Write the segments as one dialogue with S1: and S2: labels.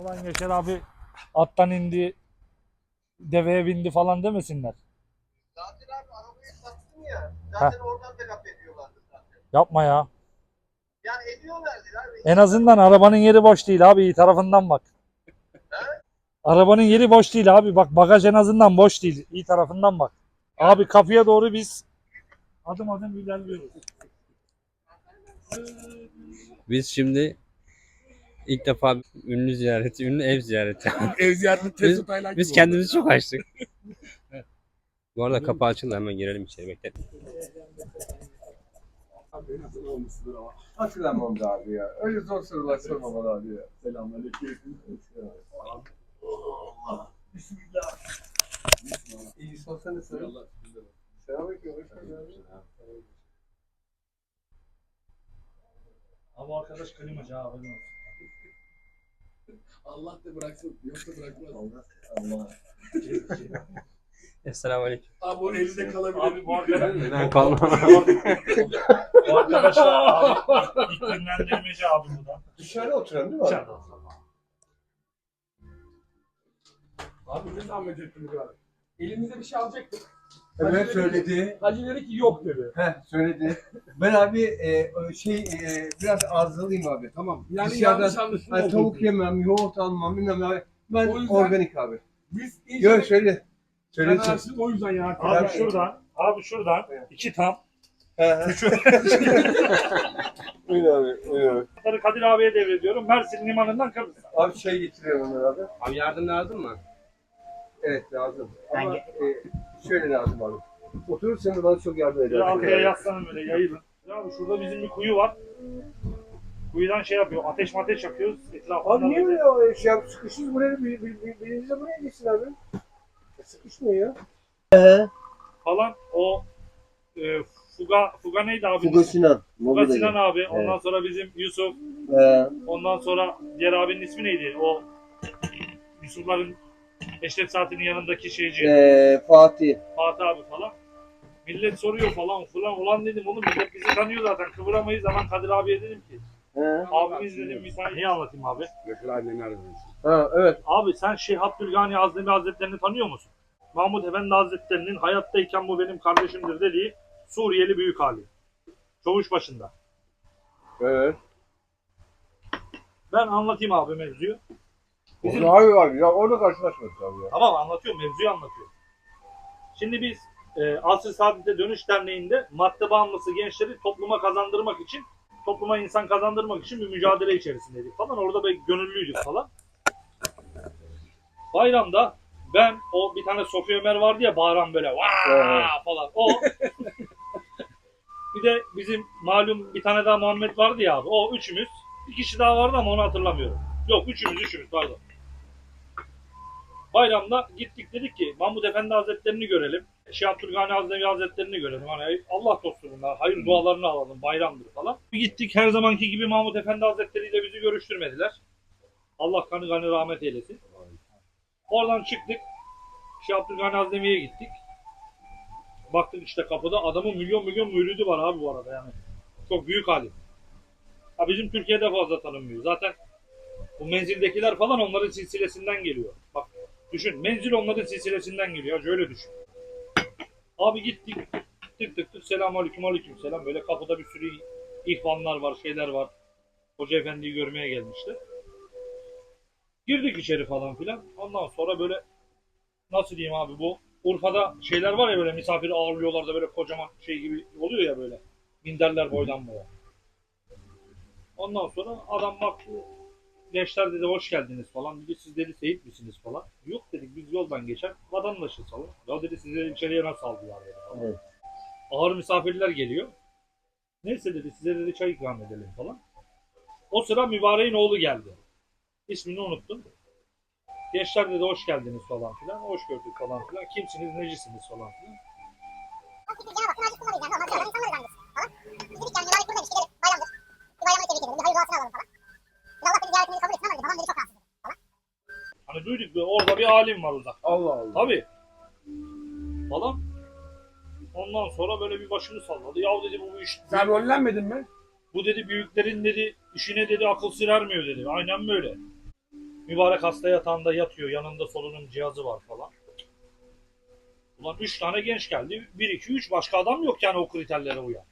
S1: Ulan Yaşar abi attan indi, deveye bindi falan demesinler.
S2: Zaten abi arabayı sattın ya. Zaten oradan da laf ediyorlardı zaten.
S1: Yapma ya.
S2: Yani ediyorlardı abi.
S1: En azından arabanın yeri boş değil abi iyi tarafından bak. Arabanın yeri boş değil abi bak bagaj en azından boş değil iyi tarafından bak. Abi kapıya doğru biz adım adım ilerliyoruz.
S3: Biz şimdi ilk defa ünlü ziyareti, ünlü ev ziyareti.
S4: Ev ziyaretini
S3: Biz-
S4: Taylan
S3: Biz
S4: gibi
S3: kendimizi çok açtık. Bu arada kapı açıldı hemen girelim içeri bekle.
S4: ama.
S5: Hatırlamam da abi ya. Öyle zor sorular sorma bana abi ya.
S4: Selamünaleyküm.
S5: Bismillah. İyi sorsanız sorun.
S4: Eyvallah, bismillah.
S5: Selamünaleyküm. hoş geldin abi.
S1: Abi arkadaş klimacı abi.
S4: Allah da bıraksın. Yoksa bırakmaz.
S5: Allah. Allah.
S3: Esselamu Aleyküm.
S4: Abi o elinde kalabilir.
S1: Abi bu arkadaş,
S3: Ben kalmam.
S1: bu arkadaş da abi, iklimlendirmeci abi bu da.
S5: Dışarıda oturan değil mi abi?
S4: Abi ne zahmet ettiniz abi. Elimize bir şey alacaktık.
S5: Evet söyledi.
S4: Hacı dedi ki yok dedi.
S5: Heh söyledi. Ben abi e, şey e, biraz arızalıyım abi tamam.
S4: Yani
S5: Dışarıdan
S4: yanlış anlaşılma
S5: hani
S4: oldu.
S5: tavuk yemem, yoğurt almam bilmem abi. Ben
S4: O yüzden-
S5: organik abi.
S4: Biz
S5: Yok
S4: inşallah
S5: söyle. Söyle.
S4: Yanarsın, o yüzden ya.
S1: Abi şuradan, abi şuradan iki tam.
S5: Buyur abi. Buyur abi.
S1: Kadir abiye devrediyorum. Mersin limanından Kıbrıs'a.
S5: Abi şey getiriyorum onları abi.
S3: Abi yardım lazım mı?
S5: Evet lazım. Ama e, şöyle lazım abi. Oturursanız bana çok yardım eder.
S1: arkaya yaslanın böyle yayılın. Ya abi şurada bizim bir kuyu var. Kuyudan şey yapıyor, ateş mateş yapıyoruz. Etrafında
S5: Abi niye
S1: böyle-
S5: o şey yap? Sıkışız buraya bir, bir, bir, biriniz de buraya geçsin abi. E, Sıkışmıyor ya.
S1: falan o e, Fuga Fuga neydi abi?
S6: Fuga Sinan.
S1: Fuga. Sinan abi. Ondan sonra bizim Yusuf.
S6: Ee,
S1: Ondan sonra diğer abinin ismi neydi? O Yusufların Eşref Saat'inin yanındaki şeyci
S6: ee, Fatih.
S1: Fatih abi falan. Millet soruyor falan falan. Ulan dedim oğlum millet bizi tanıyor zaten. Kıvıramayız zaman Kadir abiye dedim ki.
S6: He.
S1: Abimiz dedim müsait. Niye anlatayım abi?
S4: Yaşar anneni aradım.
S5: Ha evet.
S1: Abi sen Şeyh Abdülgani Azdemi Hazretlerini tanıyor musun? Mahmud Efendi Hazretlerinin hayattayken bu benim kardeşimdir dediği Suriyeli büyük hali. Çavuş başında.
S5: Evet.
S1: Ben anlatayım abi mevzuyu. Bizim-.
S5: Abi abi ya orada karşılaşmadık abi ya.
S1: Tamam anlatıyorum mevzuyu anlatıyorum. Şimdi biz e, Asr Saadet'e Dönüş Derneği'nde madde bağımlısı gençleri topluma kazandırmak için, topluma insan kazandırmak için bir mücadele içerisindeydik falan. Orada böyle gönüllüydük falan. Bayramda ben o bir tane Sofya Ömer vardı ya bağıran böyle vaa falan. O bir de bizim malum bir tane daha Muhammed vardı ya abi. O üçümüz. Bir kişi daha vardı ama onu hatırlamıyorum. Yok üçümüz üçümüz pardon. Bayramda gittik dedik ki Mahmud Efendi Hazretlerini görelim. Şeyh Abdülgani Hazretleri Hazretlerini görelim. Hani Allah dostu bunlar. Hayır dualarını alalım. Bayramdır falan. Gittik her zamanki gibi Mahmud Efendi Hazretleri ile bizi görüştürmediler. Allah kanı kanı rahmet eylesin. Oradan çıktık. Şeyh Abdülgani Hazretli'ye gittik. Baktık işte kapıda adamın milyon milyon müridi var abi bu arada yani. Çok büyük hali. Ha bizim Türkiye'de fazla tanınmıyor. Zaten bu menzildekiler falan onların silsilesinden geliyor. Bak düşün menzil onların silsilesinden geliyor. Şöyle düşün. Abi gittik. Tık tık tık selam aleyküm aleyküm selam. Böyle kapıda bir sürü ihvanlar var şeyler var. Hoca efendiyi görmeye gelmişler. Girdik içeri falan filan. Ondan sonra böyle nasıl diyeyim abi bu Urfa'da şeyler var ya böyle misafir ağırlıyorlar da böyle kocaman şey gibi oluyor ya böyle. Minderler boydan boya. Ondan sonra adam baktı gençler dedi hoş geldiniz falan. Dedi siz dedi Seyit misiniz falan. Yok dedik biz yoldan geçen vatandaşız falan. Ya dedi size içeriye nasıl aldılar dedi falan.
S6: Evet.
S1: Ağır misafirler geliyor. Neyse dedi size dedi çay ikram edelim falan. O sıra mübareğin oğlu geldi. İsmini unuttum. Gençler dedi hoş geldiniz falan filan. Hoş gördük falan filan. Kimsiniz necisiniz falan filan. Hani duyduk bir orada bir alim var orada.
S5: Allah Allah.
S1: Tabii. Falan. Ondan sonra böyle bir başını salladı. Ya dedi bu iş
S4: Sen rollenmedin mi?
S1: bu dedi büyüklerin dedi işine dedi akıl sır ermiyor dedi. Aynen böyle. Mübarek hasta yatağında yatıyor. Yanında solunum cihazı var falan. Ulan 3 tane genç geldi. 1, 2, 3 başka adam yok yani o kriterlere uyan.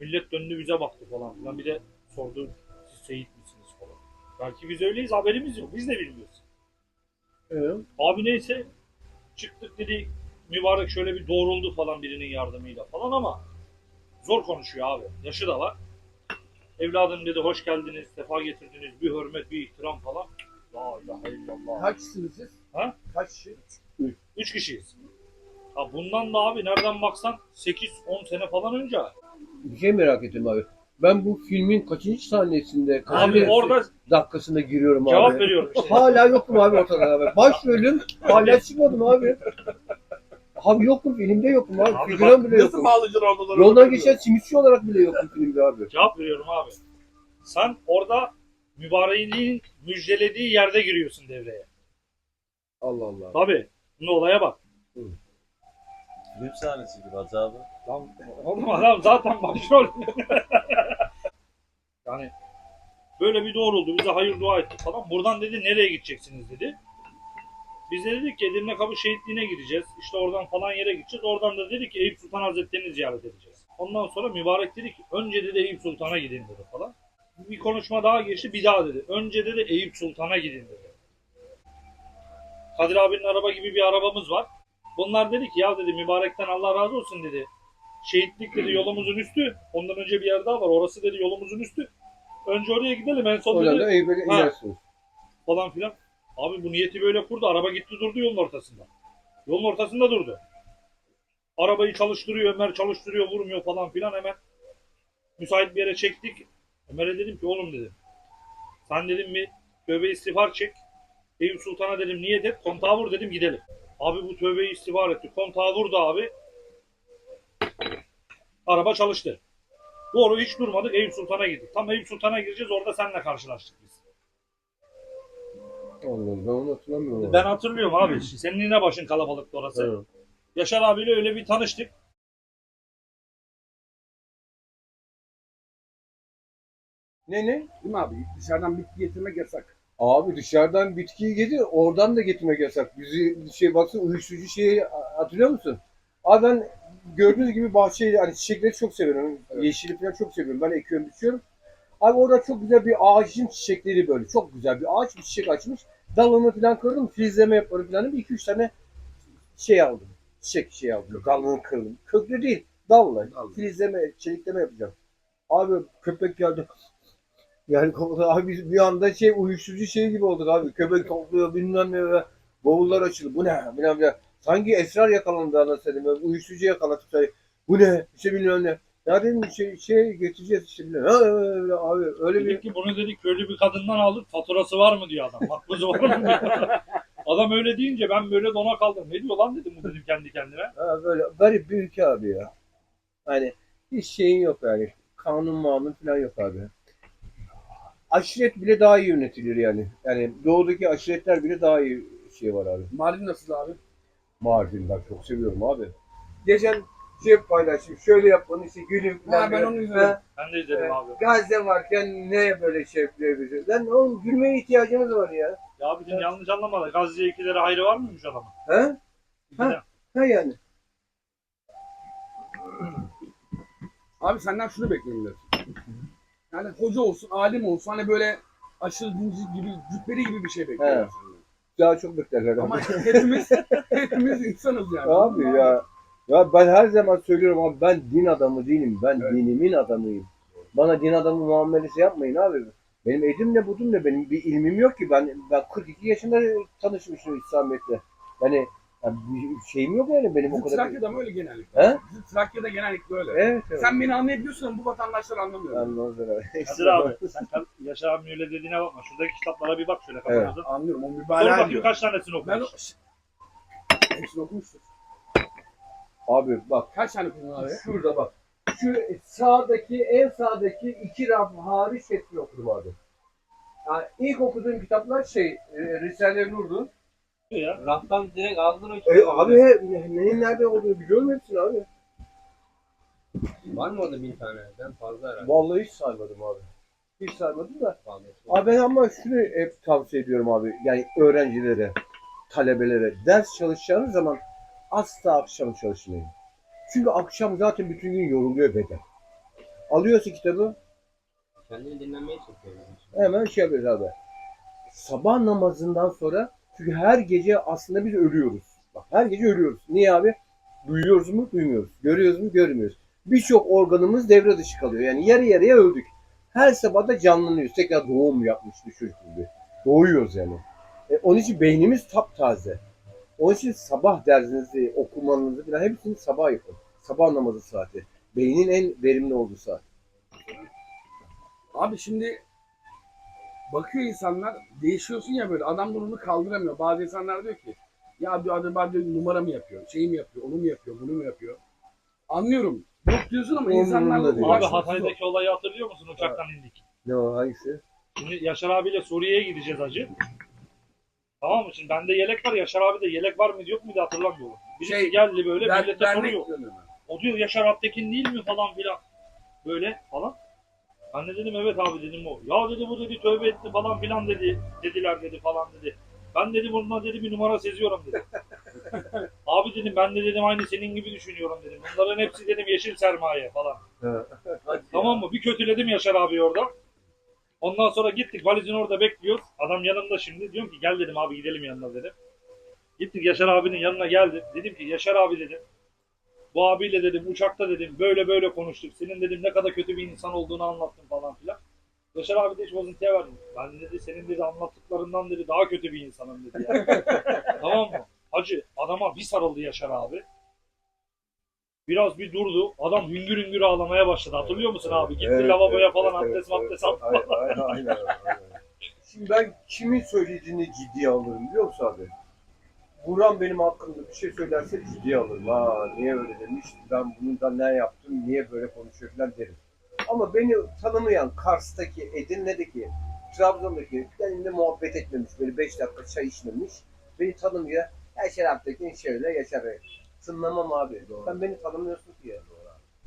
S1: Millet döndü bize baktı falan filan. Bir de sordu siz Seyit misiniz falan. Belki biz öyleyiz haberimiz yok. Biz de bilmiyoruz.
S5: Evet.
S1: Abi neyse çıktık dedi mübarek şöyle bir doğruldu falan birinin yardımıyla falan ama zor konuşuyor abi. Yaşı da var. Evladım dedi hoş geldiniz, sefa getirdiniz, bir hürmet, bir ihtiram falan. La ilahe illallah.
S4: Kaç kişisiniz siz?
S1: Ha?
S4: Kaç kişi?
S1: Üç kişiyiz. Ha bundan da abi nereden baksan 8-10 sene falan önce.
S5: Bir şey merak ettim abi. Ben bu filmin kaçıncı sahnesinde,
S1: Abi
S5: kaçıncı
S1: orada
S5: dakikasında giriyorum
S1: cevap
S5: abi?
S1: veriyorum işte.
S5: Hala yokum abi ortada abi. Başrolüm hala çıkmadım abi. Abi yokum filmde yokum abi.
S1: Abi
S5: Figüran bile
S4: Nasıl
S5: yokum.
S4: bağlayacaksın?
S5: Yoldan geçen simitçi olarak bile yokum filmde abi.
S1: Cevap veriyorum abi. Sen orada mübareğinin müjdelediği yerde giriyorsun devreye.
S5: Allah Allah.
S1: Tabii. Bunun olaya bak.
S6: Film sahnesi gibi azabı.
S1: Lan oğlum adam zaten başrol. yani böyle bir doğruldu. Bize hayır dua etti falan. Buradan dedi nereye gideceksiniz dedi. Biz de dedik ki Edirne Kapı Şehitliği'ne gideceğiz. İşte oradan falan yere gideceğiz. Oradan da dedik ki Eyüp Sultan Hazretleri'ni ziyaret edeceğiz. Ondan sonra mübarek dedi ki önce dedi Eyüp Sultan'a gidin dedi falan. Bir konuşma daha geçti bir daha dedi. Önce dedi Eyüp Sultan'a gidin dedi. Kadir abinin araba gibi bir arabamız var. Bunlar dedi ki ya dedi mübarekten Allah razı olsun dedi. Şehitlik dedi yolumuzun üstü. Ondan önce bir yer daha var. Orası dedi yolumuzun üstü. Önce oraya gidelim en son
S5: Oradan
S1: dedi
S5: da Eyüp'e
S1: Ha.
S5: inersiniz.
S1: falan filan. Abi bu niyeti böyle kurdu. Araba gitti durdu yolun ortasında. Yolun ortasında durdu. Arabayı çalıştırıyor Ömer çalıştırıyor vurmuyor falan filan hemen. Müsait bir yere çektik. Ömer'e dedim ki oğlum dedim. Sen dedim bir tövbe istiğfar çek. Eyüp Sultan'a dedim niyet et kontağı vur dedim gidelim. Abi bu tövbeyi istiğfar etti. Kontağı vurdu abi. Araba çalıştı. Doğru hiç durmadık Eyüp Sultan'a gittik. Tam Eyüp Sultan'a gireceğiz orada seninle karşılaştık biz.
S5: Allah'ım ben onu hatırlamıyorum. abi.
S1: Ben hatırlıyorum abi. Senin yine başın kalabalıktı orası.
S5: Evet.
S1: Yaşar abiyle öyle bir tanıştık.
S5: Ne ne?
S4: Değil mi abi? Dışarıdan bitki getirmek yasak.
S5: Abi dışarıdan bitkiyi getir, oradan da getirmek yasak. Bizi şey baksana uyuşturucu şeyi hatırlıyor musun? Abi ben gördüğünüz gibi bahçeyi, hani çiçekleri çok seviyorum. Yeşili falan çok seviyorum. Ben ekiyorum, biçiyorum. Abi orada çok güzel bir ağacın çiçekleri böyle. Çok güzel bir ağaç bir çiçek açmış. Dalını falan kırdım. Filizleme yaparım falan. Bir iki üç tane şey aldım. Çiçek şey aldım. Dalını kırdım. Köklü değil. Dalla. Filizleme, çelikleme yapacağım. Abi köpek geldi. Yani abi bir anda şey uyuşturucu şey gibi olduk abi. Köpek topluyor bilmem ne bavullar açıldı. Bu ne? Bilmem ne. Sanki esrar yakalandı anasını. Uyuşturucu yakaladık. Tabii. Bu ne? İşte bilmem ne. Ya dedim şey, şey getireceğiz işte bilmem. Ha, öyle abi öyle bir
S1: Dedik ki bunu dedik köylü bir kadından aldık. Faturası var mı diyor adam. Makbuzu var mı diyor. adam öyle deyince ben böyle dona kaldım. Ne diyor lan dedim bu dedim kendi kendime.
S5: ha, böyle garip bir ülke abi ya. Hani hiç şeyin yok yani. Kanun manun falan yok abi. Aşiret bile daha iyi yönetilir yani. Yani doğudaki aşiretler bile daha iyi şey var abi.
S4: Mardin nasıl abi?
S5: Mardin ben çok seviyorum abi. Geçen şey paylaştım. Şöyle yapmanın işte gülüm
S4: Ha, ben onu izledim.
S5: Ha,
S1: Ben de izledim
S5: Evet.
S1: abi.
S5: Gazze varken ne böyle şey yapıyoruz? Lan oğlum gülmeye ihtiyacımız var ya.
S1: Ya abi dün yanlış anlama da Gazze ikilere hayrı var mıymış adamın?
S5: Ha?
S1: İkide.
S5: Ha yani.
S4: Abi senden şunu bekliyorum biraz. Yani hoca olsun, alim olsun hani böyle aşırı dinci gibi, cübbeli gibi bir şey bekliyorum
S5: He. Daha çok beklerler.
S4: Ama hepimiz, hepimiz insanız yani.
S5: Abi ya. Ya ben her zaman söylüyorum abi ben din adamı değilim. Ben dinimin adamıyım. Bana din adamı muamelesi yapmayın abi. Benim edim ne budum ne benim bir ilmim yok ki. Ben ben 42 yaşında tanışmışım İslamiyet'le. Yani, yani bir şeyim yok yani benim o
S4: Bizim
S5: kadar.
S4: Trakya'da mı öyle genellikle?
S5: He?
S4: Bizim Trakya'da genellikle öyle.
S5: Evet evet.
S4: Sen beni anlayabiliyorsun ama bu vatandaşlar anlamıyor.
S5: Ondan sonra.
S1: Kadir abi sen Yaşar abinin öyle dediğine bakma. Şuradaki kitaplara bir bak şöyle kafanıza.
S4: Anlıyorum. O
S1: Sor
S4: mübalağa
S1: bakayım
S4: diyor.
S1: kaç tanesini
S4: Ben o...
S1: okumuş.
S4: Hepsini okumuşsun.
S5: Abi bak
S4: Kaç tane okudun abi?
S5: Şurada bak. Şu sağdaki, en sağdaki iki raf hariç hepsini okudum abi. Yani ilk okuduğum kitaplar şey, e, Risale-i Nur'du.
S1: Ya.
S3: Raftan direkt aldın o
S5: E, abi he, neyin nerede olduğunu biliyor musun hepsini abi?
S3: Var mı orada bin tane? Ben fazla herhalde.
S5: Vallahi hiç saymadım abi. Hiç sarmadım da. Abi ben ama şunu hep tavsiye ediyorum abi. Yani öğrencilere, talebelere ders çalışacağınız zaman asla akşam çalışmayın. Çünkü akşam zaten bütün gün yoruluyor beden. Alıyorsun kitabı
S3: Kendini dinlenmeye çalışıyorum.
S5: hemen şey yapıyoruz abi. Sabah namazından sonra çünkü her gece aslında biz ölüyoruz. Bak her gece ölüyoruz. Niye abi? Duyuyoruz mu? Duymuyoruz. Görüyoruz mu? Görmüyoruz. Birçok organımız devre dışı kalıyor. Yani yarı yarıya öldük. Her sabah da canlanıyoruz. Tekrar doğum yapmış bir çocuk gibi. Doğuyoruz yani. E, onun için beynimiz taptaze. Onun için sabah dersinizi, okumanızı falan hepsini sabah yapın. Sabah namazı saati. Beynin en verimli olduğu saat.
S4: Abi şimdi bakıyor insanlar değişiyorsun ya böyle adam bunu kaldıramıyor. Bazı insanlar diyor ki ya diyor acaba diyor numara mı yapıyor, şey mi yapıyor, onu mu yapıyor, bunu mu yapıyor. Anlıyorum. Yok diyorsun ama
S5: Umurumda
S4: insanlarla
S5: değil.
S1: Abi. Hatay'daki olayı hatırlıyor musun? Uçaktan indik.
S5: Ne o hangisi?
S1: Şimdi Yaşar abiyle Suriye'ye gideceğiz hacı. Tamam mı? Şimdi bende yelek var. Yaşar abi de yelek var mıydı yok muydu hatırlamıyorum. Birisi
S4: Şey,
S1: geldi böyle
S4: Der-
S1: millete soruyor. O diyor Yaşar Alptekin değil mi falan filan. Böyle falan. Ben de dedim evet abi dedim o. Ya dedi bu dedi tövbe etti falan filan dedi. Dediler dedi falan dedi. Ben dedi bununla dedi bir numara seziyorum dedi. abi dedim ben de dedim aynı senin gibi düşünüyorum dedim. Bunların hepsi dedim yeşil sermaye falan. Tamam mı? Bir kötüledim Yaşar abi orada. Ondan sonra gittik valizin orada bekliyoruz. Adam yanımda şimdi. Diyorum ki gel dedim abi gidelim yanına dedim. Gittik Yaşar abinin yanına geldim. Dedim ki Yaşar abi dedim. Bu abiyle dedim uçakta dedim böyle böyle konuştuk. Senin dedim ne kadar kötü bir insan olduğunu anlattım falan filan. Yaşar abi de hiç bozuntuya verdim. Ben dedi senin dedi anlattıklarından dedi daha kötü bir insanım dedi yani. tamam mı? Hacı adama bir sarıldı Yaşar abi. Biraz bir durdu. Adam hüngür hüngür ağlamaya başladı. Hatırlıyor musun abi? Gitti
S5: Evet,
S1: lavaboya
S5: evet,
S1: falan
S5: evet,
S1: abdest
S5: evet,
S1: abdest
S5: evet. Aynen, aynen, aynen. Şimdi ben kimin söylediğini ciddiye alırım biliyor musun abi? Buran benim hakkımda bir şey söylerse ciddiye alırım. Ha niye öyle demiş, ben bundan ne yaptım, niye böyle konuşuyor falan derim. Ama beni tanımayan Kars'taki, Edirne'deki, Trabzon'daki benimle muhabbet etmemiş, böyle 5 dakika çay içmemiş. Beni tanımıyor. Yaşar Alptekin şöyle, Yaşar. Tınlamam abi. Sen beni tanımıyorsun ki ya.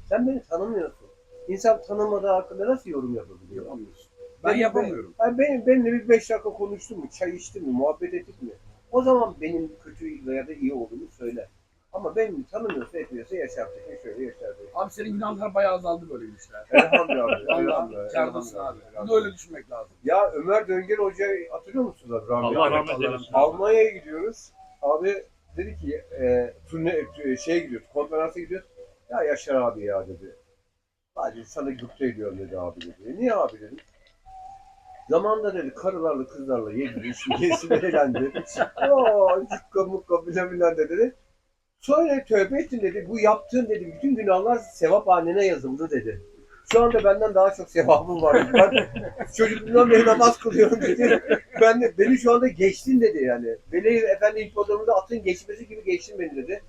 S5: Sen beni tanımıyorsun. İnsan tanımadığı hakkında nasıl yorum yapabiliyor?
S4: Yapamıyorsun. Ben
S5: Benim-
S4: yapamıyorum.
S5: ben, benim, benimle bir beş dakika konuştun mu, çay içtin mi, muhabbet ettik mi? O zaman benim kötü ya da iyi olduğunu söyle. Ama beni tanımıyorsa etmiyorsa yaşar. Tekin şöyle yaşar.
S4: Abi senin günahlar bayağı azaldı böyle işler.
S5: Elhamdülillah. elhamdülillah,
S4: kârdasın abi.
S5: elhamdülillah.
S4: Bu da öyle düşünmek lazım.
S5: Ya Ömer Döngel Hoca'yı hatırlıyor musunuz abi? Rahmetli.
S1: Allah rahmet eylesin.
S5: Almanya'ya gidiyoruz. Abi dedi ki e, turne, e, şeye gidiyoruz, konferansa gidiyoruz. Ya Yaşar abi ya dedi. Hadi sana gıpta ediyorum dedi abi dedi. "E, Niye abi dedim. Zamanında dedi karılarla kızlarla yedi yesin eğlendi. Ooo cukka mukka filan de dedi. Sonra tövbe ettin dedi. Bu yaptığın dedi bütün günahlar sevap haline yazıldı dedi. Şu anda benden daha çok sevabım var. Ben çocukluğumdan beri namaz kılıyorum dedi. Ben de, beni şu anda geçtin dedi yani. Beni efendi hipodromunda atın geçmesi gibi geçtin beni dedi.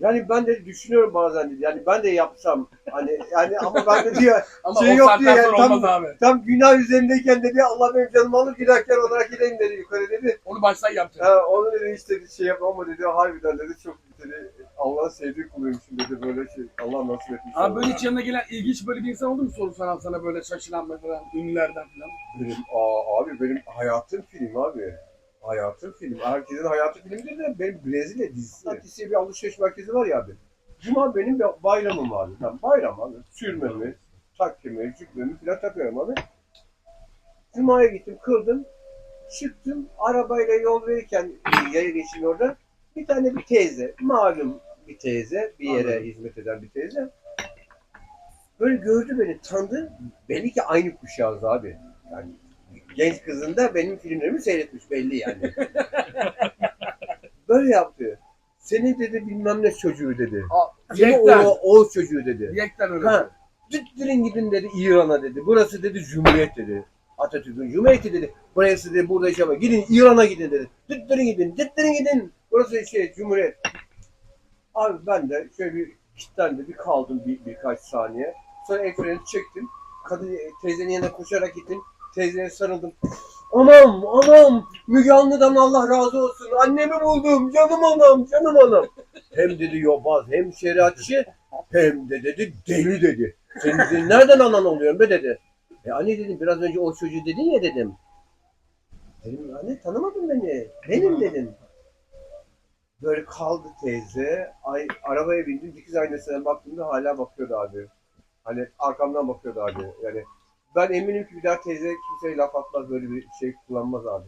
S5: Yani ben de düşünüyorum bazen dedi. Yani ben de yapsam hani yani ama ben de diyor
S4: Ama
S5: Şey yok diyor yani, tam-
S4: abi.
S5: tam günah üzerindeyken dedi Allah benim canımı alır günahkar olarak gideyim dedi yukarı dedi.
S4: Onu baştan yapacaksın.
S5: Ha, onu dedi işte şey yap ama dedi harbiden dedi çok dedi Allah'ın sevdiği kuluymuşum dedi böyle şey Allah nasip etmiş.
S4: Abi böyle hiç yanına gelen ilginç böyle bir insan oldu mu soru sana sana böyle şaşıran mesela ünlülerden falan?
S5: Benim, aa, abi benim hayatım film abi. Hayatım film. Herkesin hayatı filmdir de benim Brezilya dizisi. Satis'e bir alışveriş merkezi var ya abi. Cuma benim bir bayramım abi. Tamam, bayram abi. Sürmemi, takkemi, cübbemi falan takıyorum abi. Cuma'ya gittim, kıldım. Çıktım, arabayla yol verirken yaya geçin orada. Bir tane bir teyze, malum bir teyze, bir yere
S4: Anladım.
S5: hizmet eden bir teyze. Böyle gördü beni, tanıdı. Belli ki aynı kuşağız abi. Yani genç kızın da benim filmlerimi seyretmiş belli yani. Böyle yaptı. Seni dedi bilmem ne çocuğu dedi. Seni
S4: Yekten.
S5: o, Oğuz çocuğu dedi.
S4: Yekten öyle.
S5: Ha, gidin dedi İran'a dedi. Burası dedi Cumhuriyet dedi. Atatürk'ün Cumhuriyeti dedi. Burası dedi burada yaşama. Gidin İran'a gidin dedi. Düttürün gidin. Düttürün gidin. Burası şey Cumhuriyet. Abi ben de şöyle bir kilitlendi bir kaldım bir, birkaç saniye. Sonra freni çektim. Kadın teyzenin yanına koşarak gittim. Teyzeye sarıldım. Anam anam Müge Anlı'dan Allah razı olsun. Annemi buldum canım anam canım anam. Hem dedi yobaz hem şeriatçı hem de dedi deli dedi. Senin dedi, nereden anan oluyorsun be dedi. E anne dedim biraz önce o çocuğu dedin ya dedim. Dedim anne tanımadın beni. Benim dedim. Böyle kaldı teyze. Ay, arabaya bindim dikiz aynasına baktığımda hala bakıyordu abi. Hani arkamdan bakıyordu abi. Yani ben eminim ki bir daha teyze kimseye laf atmaz böyle bir şey kullanmaz abi.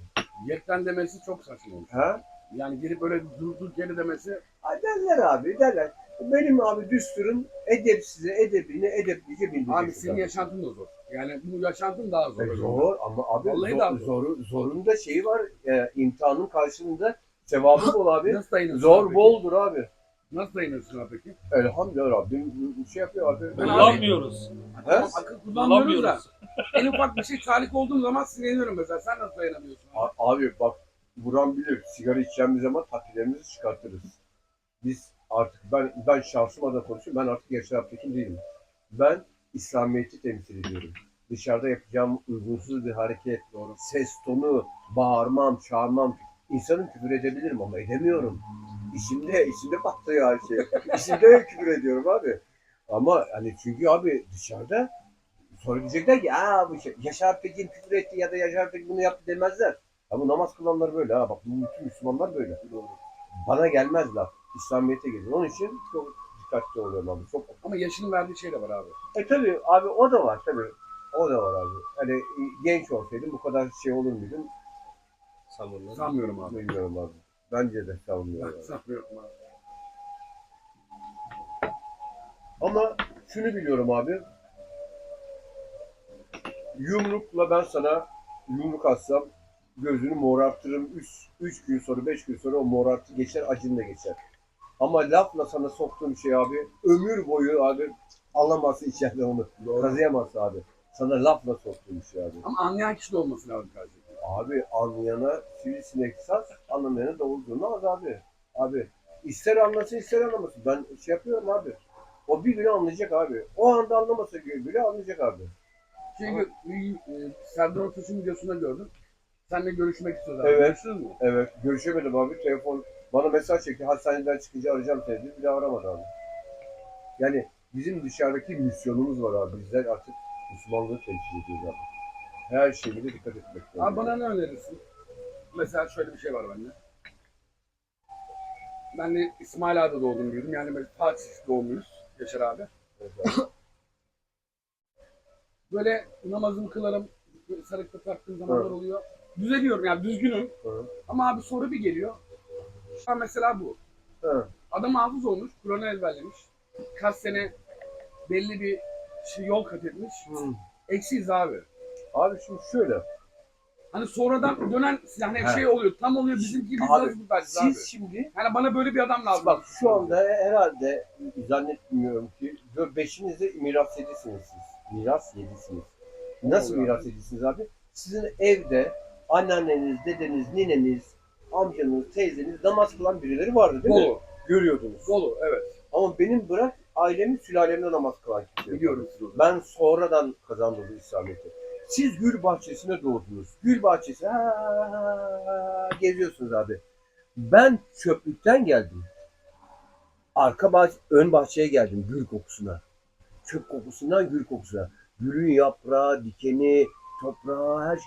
S4: Yekten demesi çok saçma olmuş.
S5: Ha?
S4: Yani girip böyle durduk yere demesi
S5: Ay derler abi derler. Benim abi düsturum edepsize edebine edeplice bildireceksin.
S4: abi senin yaşantın da zor. Yani bu yaşantın daha zor.
S5: E, zor ama abi
S4: Vallahi
S5: zor,
S4: daha zor.
S5: zoru- zorunda şeyi var. E, imtihanın karşılığında sevabı bol abi.
S4: Nasıl dayanırsın
S5: Zor
S4: abi
S5: boldur abi.
S4: Nasıl dayanırsın abi peki?
S5: Elhamdülillah Rabbim şey yapıyor abi.
S1: Kullanmıyoruz.
S5: He?
S4: Akıl kullanmıyoruz da. En ufak bir şey talip olduğum zaman sinirleniyorum mesela. Sen nasıl dayanamıyorsun? Abi?
S5: Abi bak Buran bilir. Sigara içeceğimiz zaman takviyelerimizi çıkartırız. Biz artık ben ben şahsım adına konuşuyorum. Ben artık Yaşar Abtekin değilim. Ben İslamiyet'i temsil ediyorum. Dışarıda yapacağım uygunsuz bir hareket, doğru. ses tonu, bağırmam, çağırmam. İnsanın küfür edebilirim ama edemiyorum. İçimde, içimde patlıyor her şey. İçimde küfür ediyorum abi. Ama hani çünkü abi dışarıda sonra diyecekler ki aa bu şey, Yaşar Pekin küfür etti ya da Yaşar Pekin bunu yaptı demezler. Ama namaz kılanlar böyle ha bak bu bütün Müslümanlar böyle. Bana gelmez laf. İslamiyet'e gelir. Onun için çok dikkatli oluyorum abi. Çok
S4: Ama yaşının verdiği şey de var abi.
S5: e tabi abi o da var tabi. O da var abi. Hani e, genç olsaydım bu kadar şey olur muydum
S3: Samurlar.
S4: Sanmıyorum abi.
S5: bilmiyorum abi. Bence de sanmıyorum
S4: Ben
S5: abi.
S4: sanmıyorum abi.
S5: Ama şunu biliyorum abi. Yumrukla ben sana yumruk atsam gözünü morartırım. 3 3 gün sonra 5 gün sonra o morartı geçer acın da geçer. Ama lafla sana soktuğum şey abi ömür boyu abi alamazsın içeride onu.
S4: Doğru.
S5: Kazıyamazsın abi. Sana lafla soktuğum şey abi.
S4: Ama anlayan kişi de olması lazım kardeşim.
S5: Abi anlayana sivrisinek saz, anlamayana davul zurnaz abi. Abi ister anlasın ister anlamasın. Ben şey yapıyorum abi. O bir günü anlayacak abi. O anda anlamasa bile anlayacak abi.
S4: Çünkü e, Serdar Ortaç'ın videosunda gördüm. Seninle görüşmek istiyordu abi.
S5: Evet.
S4: Görüştünüz mü?
S5: Evet görüşemedim abi. Telefon bana mesaj çekti. Hastaneden çıkınca arayacağım seni dedi. Bir daha aramadı abi. Yani bizim dışarıdaki misyonumuz var abi. Bizler artık Müslümanlığı temsil ediyoruz abi. Her şeyine dikkat etmek lazım.
S4: Abi bana ne önerirsin? Mesela şöyle bir şey var bende. Ben de İsmail Ağa'da doğdum büyüdüm. Yani böyle Fatih doğumluyuz Yaşar abi.
S5: Evet abi.
S4: Böyle namazımı kılarım. Böyle sarıkta taktığım zamanlar
S5: Evet.
S4: oluyor. Düzeliyorum yani düzgünüm.
S5: Hı.
S4: Ama abi soru bir geliyor. Şu an mesela bu.
S5: Hı.
S4: Adam hafız olmuş. Kur'an'ı ezberlemiş. Kaç sene belli bir şey, yol kat etmiş.
S5: Hı.
S4: Eksiyiz abi.
S5: Abi şimdi şöyle.
S4: Hani sonradan dönen yani
S5: He.
S4: şey oluyor. Tam oluyor bizimki biz
S5: Abi, Siz
S4: abi?
S5: şimdi
S4: Yani bana böyle bir adam lazım.
S5: Bak şu anda herhalde zannetmiyorum ki beşiniz de miras yedisiniz siz. Miras yedisiniz. Nasıl
S4: Oluyor
S5: miras yedisiniz abi? Sizin evde anneanneniz, dedeniz, nineniz, amcanız, teyzeniz namaz kılan birileri vardı değil mi?
S4: Dolu.
S5: Görüyordunuz.
S4: Dolu evet.
S5: Ama benim bırak ailemin sülalemde namaz kılan kimse yok.
S4: Biliyorum siz onu.
S5: Ben sonradan kazandım bu İslamiyet'i. Siz gül bahçesine doğdunuz. Gül bahçesi ha, geziyorsunuz abi. Ben çöplükten geldim. Arka bah ön bahçeye geldim gül kokusuna. Çöp kokusundan gül kokusuna. Gülün yaprağı, dikeni, toprağı her şey.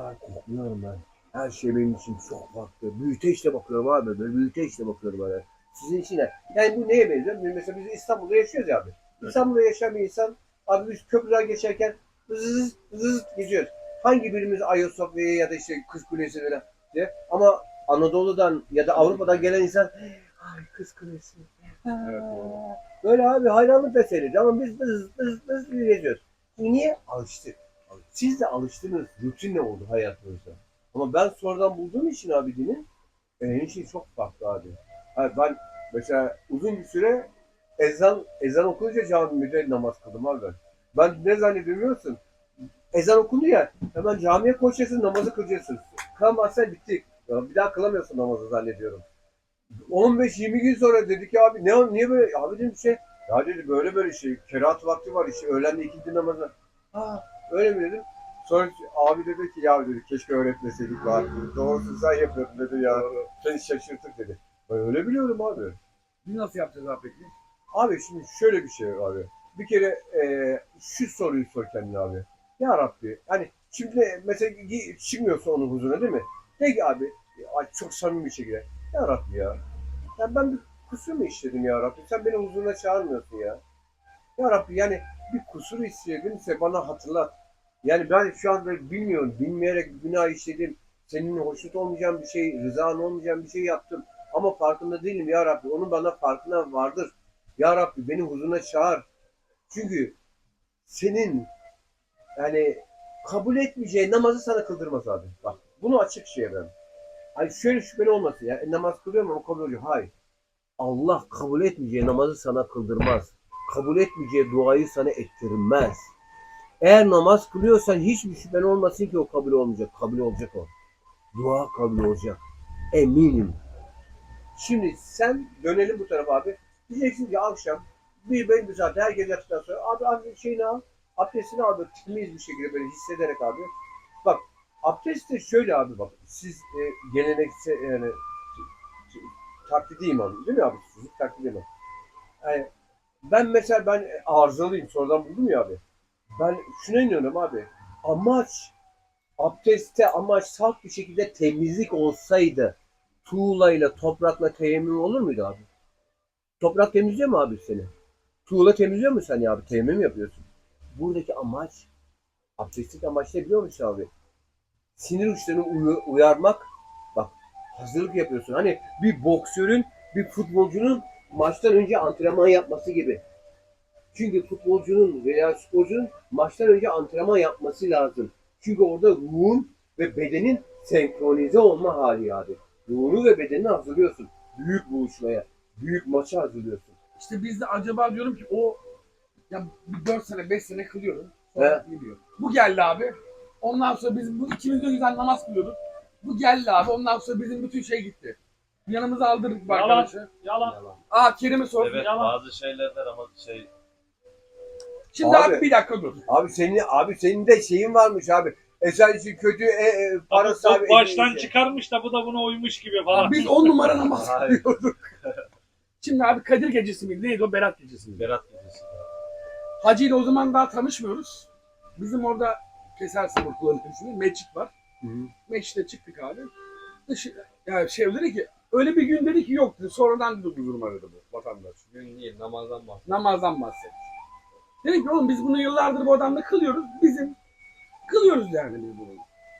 S5: Aa, kokluyorum ben. Her şey benim için çok farklı. Büyüteçle bakıyorum abi. Böyle büyüteçle bakıyorum böyle. Sizin için ne? Yani bu neye benziyor? Mesela biz İstanbul'da yaşıyoruz ya abi. İstanbul'da yaşayan bir insan abi biz köprüden geçerken zız zız gidiyoruz. Hangi birimiz Ayasofya'ya ya da işte Kız Kulesi falan diye. Ama Anadolu'dan ya da Avrupa'dan gelen insan ay Kız Kulesi.
S4: Evet, doğru.
S5: Böyle abi hayranlıkla seyrediyor ama biz hız hız hız geziyoruz. Niye? Alıştık. Siz de alıştınız. Rutinle oldu hayatınızda. Ama ben sonradan bulduğum için abi dini benim için çok farklı abi. Hani ben mesela uzun bir süre ezan ezan okununca camide namaz kıldım abi ben. Ben ne musun? Ezan okundu ya hemen camiye koşacaksın namazı kılacaksın. Kılamazsan bittik. Bir daha kılamıyorsun namazı zannediyorum. 15-20 gün sonra dedi ki abi ne niye böyle abi dedim şey ya dedi böyle böyle şey kerahat vakti var işte öğlende ikindi namazı. Ha öyle mi dedim. Sonra abi dedi ki ya dedi keşke öğretmeseydik var. Doğrusu sen yapıyordun dedi ya. Seni şaşırttık dedi. Ben öyle biliyorum abi.
S4: Biz nasıl yapacağız abi peki?
S5: Abi şimdi şöyle bir şey var abi. bir kere e, şu soruyu sor kendine abi. Ya Rabbi hani şimdi mesela çıkmıyorsa onun huzuruna değil mi? De ki abi çok samimi bir şekilde. Ya Rabbi ya. ya ben bir kusur mu işledim ya Rabbi? Sen beni huzuruna çağırmıyorsun ya. Ya Rabbi yani bir kusur işledimse bana hatırlat. Yani ben şu anda bilmiyorum, bilmeyerek günah işledim. Senin hoşnut olmayacağın bir şey, rızan olmayacağın bir şey yaptım. Ama farkında değilim ya Rabbi. Onun bana farkına vardır. Ya Rabbi beni huzuruna çağır. Çünkü senin yani kabul etmeyeceğin namazı sana kıldırmaz abi. Bak bunu açık şey ben. Hani şöyle şüpheli olmasın ya. E, namaz kılıyorum ama kabul oluyor. Hayır. Allah kabul etmeyeceği namazı sana kıldırmaz. Kabul etmeyeceği duayı sana ettirmez. Eğer namaz kılıyorsan hiçbir şüphen olmasın ki o kabul olmayacak. Kabul olacak o. Dua kabul olacak. Eminim. Şimdi sen dönelim bu tarafa abi. Diyeceksin ki akşam bir belli bir saatte herkes yattıktan sonra abi abi şeyini al. Abdestini al böyle temiz bir şekilde böyle hissederek abi. Abdest de şöyle abi bak. Siz e, geleneksel yani taklidi imam değil mi abi? Siz taklidi imam. Yani ben mesela ben arızalıyım sonradan buldum ya abi. Ben şuna inanıyorum abi. Amaç abdestte amaç salt bir şekilde temizlik olsaydı tuğlayla toprakla teyemmüm olur muydu abi? Toprak temizliyor mu abi seni? Tuğla temizliyor mu seni abi? Teyemmüm yapıyorsun. Buradaki amaç abdestlik amaç ne biliyor musun abi? Sinir uçlarını uyarmak. Bak hazırlık yapıyorsun. Hani bir boksörün, bir futbolcunun maçtan önce antrenman yapması gibi. Çünkü futbolcunun veya sporcunun maçtan önce antrenman yapması lazım. Çünkü orada ruhun ve bedenin senkronize olma hali abi. Ruhunu ve bedenini hazırlıyorsun. Büyük buluşmaya, büyük maça hazırlıyorsun.
S4: İşte biz de acaba diyorum ki o ya bir 4 sene 5 sene kılıyorum. Sonra. Bu geldi abi. Ondan sonra biz bu ikimiz de güzel namaz kılıyorduk. Bu geldi abi. Ondan sonra bizim bütün şey gitti. Yanımıza aldırdık bu
S1: Yalan.
S4: arkadaşı.
S1: Yalan.
S4: Aa Kerim'i sor.
S6: Evet
S1: yalan.
S6: bazı şeylerden ama şey
S4: Şimdi abi,
S5: Abi.
S4: bir dakika dur.
S5: Abi senin abi senin de şeyin varmış abi. Esen için kötü e, e, parası
S1: Abi, baştan çıkarmış da bu da buna uymuş gibi falan.
S4: Biz on numara namaz
S6: Hayır.
S4: kılıyorduk. Şimdi abi Kadir gecesi miydi? Neydi o? Berat gecesi miydi?
S6: Berat gecesi.
S4: Hacı ile o zaman daha tanışmıyoruz. Bizim orada kesersin bu kullanım hepsini. Meçit var.
S5: Hı hı.
S4: Meçhite çıktık abi. Dışı, yani şey dedi ki öyle bir gün dedi ki yok dedi. Sonradan dedi bu durum aradı bu vatandaş.
S3: Gün değil namazdan bahsediyor.
S4: Namazdan bahset. Dedik ki oğlum biz bunu yıllardır bu adamla kılıyoruz. Bizim kılıyoruz yani biz bunu.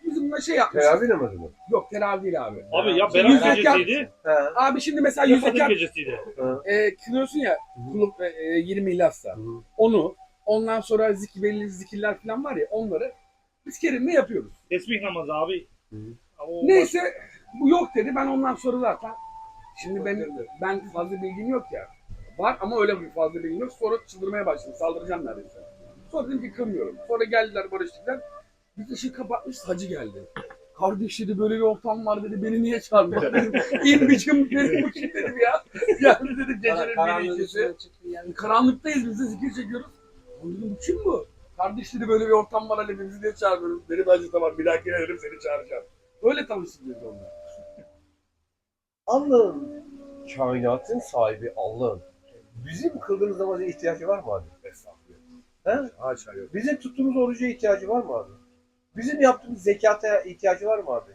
S4: Bizim buna şey yapmışız.
S5: Teravih namazı mı?
S4: Yok teravih değil abi.
S1: Abi ya
S4: Şimdi
S1: Berat
S4: yüz rekat-
S1: gecesiydi
S5: He.
S4: Abi şimdi mesela
S1: ya
S4: yüz
S1: Kadir
S4: rekat
S1: gecesiydi.
S4: e, kılıyorsun ya kulüp e, 20 ilhassa. Onu ondan sonra zikir, belli zikirler falan var ya onları biz Kerim'le yapıyoruz.
S1: Tesbih namazı abi.
S5: Hı.
S4: Neyse bu yok dedi. Ben ondan sonra zaten şimdi ben ben fazla bilgim yok ya. Var ama öyle bir fazla bilgim yok. Sonra çıldırmaya başladım. Saldıracağım neredeyse. Sonra dedim ki kırmıyorum. Sonra geldiler barıştıklar. Biz ışığı kapatmış hacı geldi. Kardeş dedi böyle bir ortam var dedi. Beni niye çağırmadın dedim. İn biçim benim bu kim dedim ya. Geldi dedim gecenin bir ikisi. Karanlıktayız biz de zikir çekiyoruz. Dedim bu kim bu? Kardeş dedi böyle bir ortam var hani bizi niye çağırmıyoruz? Dedim hacı tamam bir dahakine dedim seni çağıracağım. Öyle tanıştık biz onunla.
S5: Allah'ın kainatın sahibi Allah'ın. Bizim kıldığımız namaza ihtiyacı var mı abi? He?
S4: Haşa yok.
S5: Bizim tuttuğumuz oruca ihtiyacı var mı abi? Bizim yaptığımız zekata ihtiyacı var mı abi?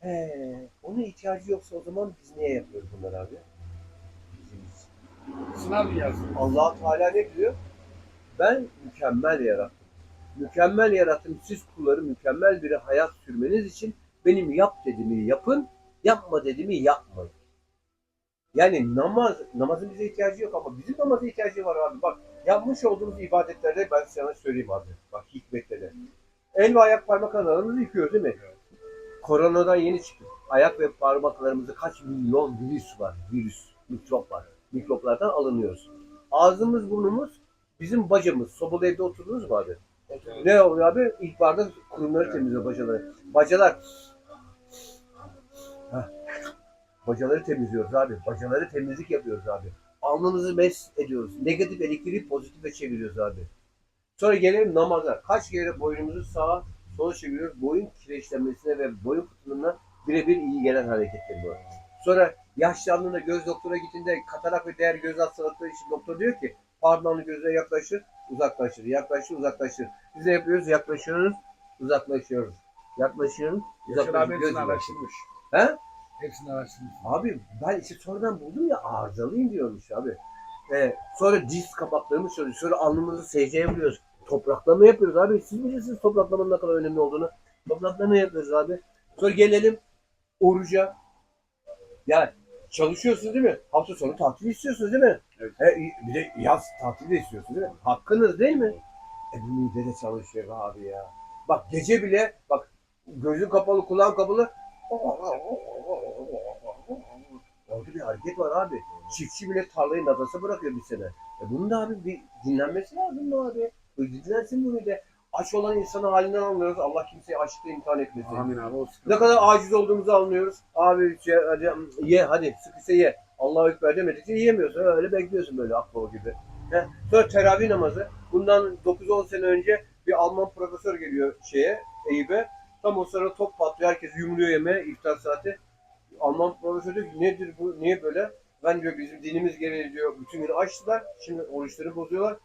S5: He, onun ihtiyacı yoksa o zaman biz niye yapıyoruz bunları abi?
S4: Sınav dünyası.
S5: allah Teala ne diyor? Ben mükemmel yarattım. Mükemmel yarattım. Siz kulları mükemmel bir hayat sürmeniz için benim yap dediğimi yapın, yapma dediğimi yapmayın. Yani namaz, namazın bize ihtiyacı yok ama bizim namaza ihtiyacı var abi. Bak yapmış olduğumuz ibadetlerde ben sana söyleyeyim abi. Bak hikmetleri. El ve ayak parmak aralarımızı yıkıyoruz değil mi? Koronadan yeni çıktık. Ayak ve parmaklarımızda kaç milyon virüs var. Virüs, mikrop var. Mikroplardan alınıyoruz. Ağzımız, burnumuz bizim bacamız. Sobalı evde oturdunuz mu abi? Ne oluyor abi? İlk barda kurumları temizliyor bacaları. Bacalar. Heh. Bacaları temizliyoruz abi. Bacaları temizlik yapıyoruz abi. Alnımızı mes ediyoruz. Negatif elektriği pozitife çeviriyoruz abi. Sonra gelelim namaza. Kaç kere boynumuzu sağa sola çeviriyoruz. Boyun kireçlenmesine ve boyun fıtığına birebir iyi gelen hareketler bu. Sonra yaşlandığında göz doktora gittiğinde katarak ve değer göz hastalıkları için doktor diyor ki Parmağını gözüne yaklaşır, uzaklaşır. Yaklaşır, uzaklaşır. Biz ne yapıyoruz? Yaklaşıyoruz, uzaklaşıyoruz. Yaklaşıyoruz, uzaklaşıyoruz. Göz
S4: araştırmış.
S5: He?
S4: Hepsini araştırmış.
S5: Abi ben işte sonradan buldum ya arızalıyım diyormuş abi. Ee, sonra diz kapaklarımız çalışıyor. Sonra alnımızı secdeye vuruyoruz. Topraklama yapıyoruz abi. Siz bilirsiniz topraklamanın ne kadar önemli olduğunu. Topraklama yapıyoruz abi. Sonra gelelim oruca. Ya çalışıyorsunuz değil mi? Hafta sonu tatil istiyorsunuz değil mi?
S4: Evet.
S5: He, bir de yaz tatil de istiyorsunuz değil mi? Hakkınız değil mi? E bu mide de çalışıyor abi ya. Bak gece bile bak gözün kapalı kulağın kapalı Orada bir hareket var abi. Çiftçi bile tarlayı nadasa bırakıyor bir sene. E bunun da abi bir dinlenmesi lazım mı abi? Dinlensin bu mide. Aç olan insanı halinden anlıyoruz. Allah kimseyi açlıkla imtihan etmesin.
S4: Amin abi o sıkıntı.
S5: Ne kadar aciz olduğumuzu anlıyoruz. Abi şey, hadi, ye hadi sıkıysa ye. Allahu Ekber demedikçe yiyemiyorsun. Öyle bekliyorsun böyle akbaba gibi. He. Sonra teravih namazı. Bundan 9-10 sene önce bir Alman profesör geliyor şeye, Eyüp'e. Tam o sırada top patlıyor. Herkes yumruyor yemeğe iftar saati. Alman profesör diyor ki nedir bu, niye böyle? Ben diyor bizim dinimiz gereği diyor bütün günü açtılar. Şimdi oruçları bozuyorlar.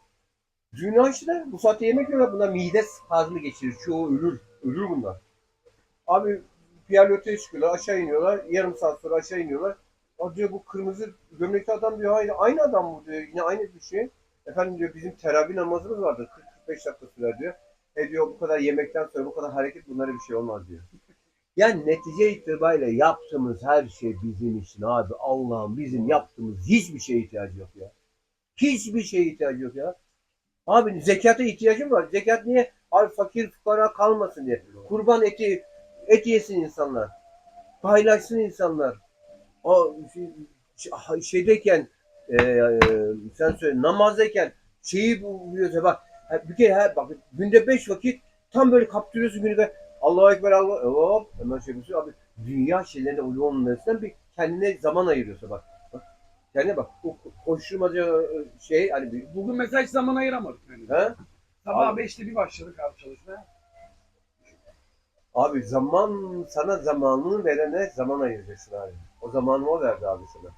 S5: Günü açtılar. Bu saatte yemek yiyorlar. Bunlar mide spazmı geçirir. Çoğu ölür. Ölür bunlar. Abi piyaloteye çıkıyorlar. Aşağı iniyorlar. Yarım saat sonra aşağı iniyorlar. O diyor bu kırmızı gömlekli adam diyor aynı, aynı adam bu diyor. Yine aynı bir şey. Efendim diyor bizim teravih namazımız vardır. 40-45 dakika sürer diyor. E diyor bu kadar yemekten sonra bu kadar hareket bunlara bir şey olmaz diyor. Yani netice itibariyle yaptığımız her şey bizim için abi. Allah'ım bizim yaptığımız hiçbir şeye ihtiyacı yok ya. Hiçbir şeye ihtiyacı yok ya. Abi zekata ihtiyacım var. Zekat niye? Abi fakir fukara kalmasın diye. Kurban eti et yesin insanlar. Paylaşsın insanlar. O şey- şey- şeydeyken e, sen söyle namazdayken şeyi buluyorsa bak bir kere her, bak günde beş vakit tam böyle kaptırıyorsun günü Allahu Ekber Allah hop hemen şey abi dünya şeylerine uyum olmasından bir kendine zaman ayırıyorsa bak. Kendine bak o koşturmaca e, şey hani bir,
S4: Bugün mesela hiç zaman ayıramadık. Yani.
S5: he?
S4: Sabah
S5: Abi.
S4: 5'te bir başladık abi çalışmaya.
S5: Abi zaman sana zamanını verene zaman ayıracaksın abi. O zamanı o verdi abi sana.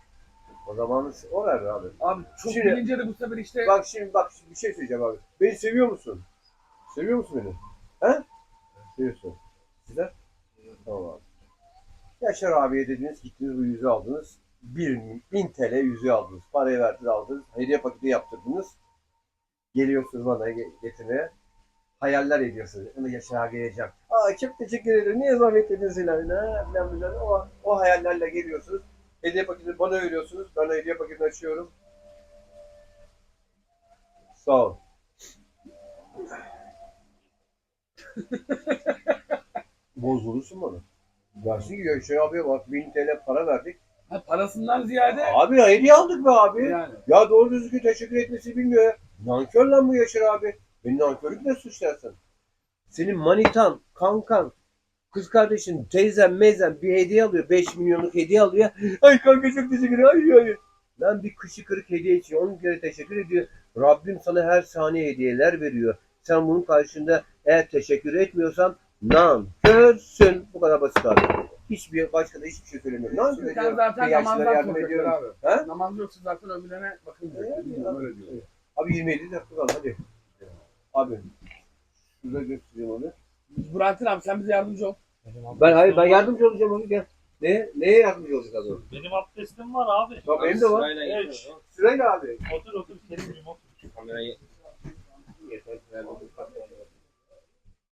S5: O zamanı o verdi abi.
S4: Abi çok
S5: Şimdi-
S4: bilince de bu sefer işte
S5: Bak şimdi bak şimdi bir şey söyleyeceğim abi. Beni seviyor musun? Seviyor musun beni? He? Seviyorsun. Sizler? Tamam abi. Yaşar abiye dediniz gittiniz bu yüzüğü aldınız. 1000 bin TL yüzüğü aldınız. Parayı verdiniz aldınız. Hediye paketi yaptırdınız. Geliyorsunuz bana ge- getirmeye. Hayaller ediyorsunuz. Yaşar abiye geleceğim. Aa çok teşekkür ederim. Niye zahmet ettiniz ilerine? Filan. O, o hayallerle geliyorsunuz. Hediye paketini bana veriyorsunuz. Ben hediye paketini açıyorum. Sağ ol. Bozulursun bana. Dersin ki Yaşar abiye bak 1000 TL para verdik.
S4: Ha, parasından ziyade
S5: Abi hediye aldık be abi.
S4: yani.
S5: Ya doğru düzgün teşekkür etmesi bilmiyor ya. Nankör lan bu Yaşar abi. Beni nankörlükle suçlarsın. Senin manitan, kankan, kız kardeşin, teyzen, mezen bir hediye alıyor. 5 milyonluk hediye alıyor. Ay kanka çok teşekkür ederim. Ay, ay. Lan bir kışı kırık hediye için 10 kere teşekkür ediyor. Rabbim sana her saniye hediyeler veriyor. Sen bunun karşında eğer teşekkür etmiyorsan nankörsün. Bu kadar basit abi. Hiçbir başka da hiçbir şey söylemiyorum. Nankör
S4: Sen
S5: ediyorum.
S4: zaten
S5: Yaşlılara
S4: namazdan
S5: yardım
S4: korkuyorsun
S5: ediyorum.
S4: abi.
S5: He?
S4: Namaz yoksa zaten bakın diyor.
S5: Evet,
S4: Bilmiyorum, öyle diyor.
S5: Abi 27 dakika kaldı hadi. Abi. Şurada göstereyim onu.
S4: Burhanettin abi sen bize yardımcı ol.
S5: Ben hayır ben yardımcı olacağım onu gel. Ne, neye yardımcı olacak adam?
S1: Benim abdestim var abi.
S5: Bak benim de var.
S1: Evet.
S5: Sırayla abi.
S1: Otur otur Kerim'cim otur.
S3: Kamerayı yeter.